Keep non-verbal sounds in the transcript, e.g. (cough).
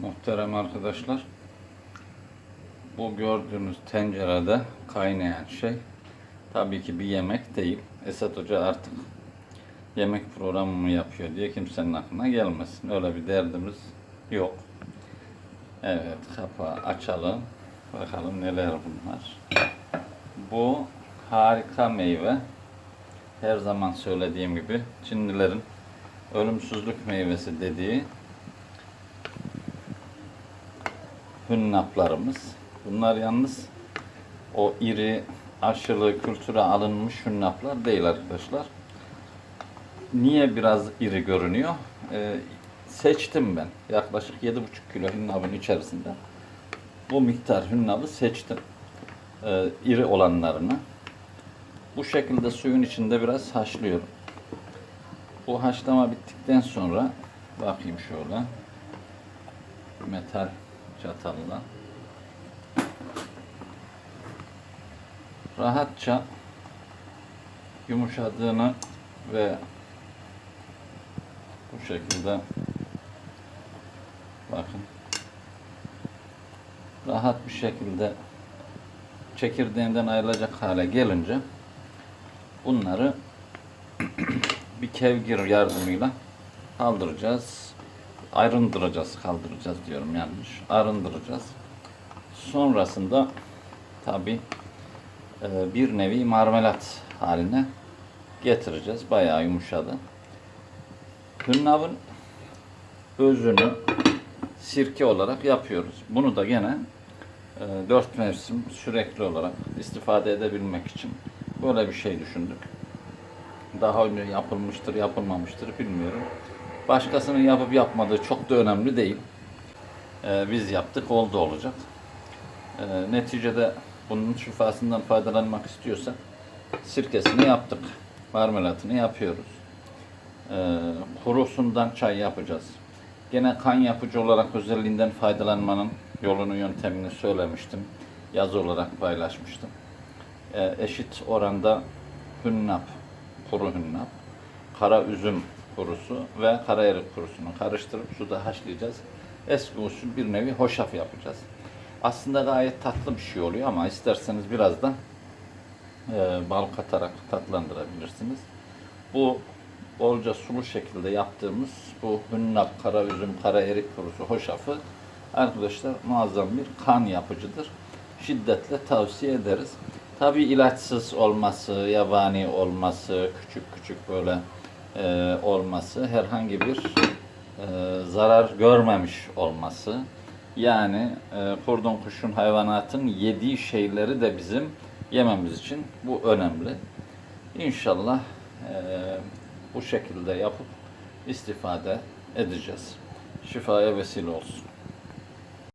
Muhterem arkadaşlar, bu gördüğünüz tencerede kaynayan şey tabii ki bir yemek değil. Esat Hoca artık yemek programı mı yapıyor diye kimsenin aklına gelmesin. Öyle bir derdimiz yok. Evet, kapağı açalım. Bakalım neler bunlar. Bu harika meyve. Her zaman söylediğim gibi Çinlilerin ölümsüzlük meyvesi dediği hünnaplarımız. Bunlar yalnız o iri, aşılı kültüre alınmış hünnaplar değil arkadaşlar. Niye biraz iri görünüyor? Ee, seçtim ben. Yaklaşık 7,5 kilo hünnabın içerisinde. Bu miktar hünnabı seçtim. Ee, iri olanlarını. Bu şekilde suyun içinde biraz haşlıyorum. Bu haşlama bittikten sonra bakayım şöyle metal çatalla rahatça yumuşadığını ve bu şekilde bakın rahat bir şekilde çekirdeğinden ayrılacak hale gelince bunları (clears throat) bir kevgir yardımıyla kaldıracağız. Ayrındıracağız, kaldıracağız diyorum yanlış. Arındıracağız. Sonrasında tabi bir nevi marmelat haline getireceğiz. Bayağı yumuşadı. Hünnavın özünü sirke olarak yapıyoruz. Bunu da gene e, dört mevsim sürekli olarak istifade edebilmek için böyle bir şey düşündük. Daha önce yapılmıştır, yapılmamıştır bilmiyorum. Başkasının yapıp yapmadığı çok da önemli değil. Ee, biz yaptık, oldu olacak. Ee, neticede bunun şifasından faydalanmak istiyorsak sirkesini yaptık. Marmelatını yapıyoruz. Ee, kurusundan çay yapacağız. Gene kan yapıcı olarak özelliğinden faydalanmanın yolunu, yöntemini söylemiştim. Yazı olarak paylaşmıştım. Ee, eşit oranda hünnap, kuru hünnap, kara üzüm kurusu ve kara erik kurusunu karıştırıp suda haşlayacağız. Eski usul bir nevi hoşaf yapacağız. Aslında gayet tatlı bir şey oluyor ama isterseniz biraz da e, bal katarak tatlandırabilirsiniz. Bu bolca sulu şekilde yaptığımız bu hünnap, kara üzüm, kara erik kurusu hoşafı arkadaşlar muazzam bir kan yapıcıdır. Şiddetle tavsiye ederiz. Tabi ilaçsız olması, yabani olması, küçük küçük böyle e, olması, herhangi bir e, zarar görmemiş olması. Yani e, kurdun kuşun hayvanatın yediği şeyleri de bizim yememiz için bu önemli. İnşallah e, bu şekilde yapıp istifade edeceğiz. Şifaya vesile olsun.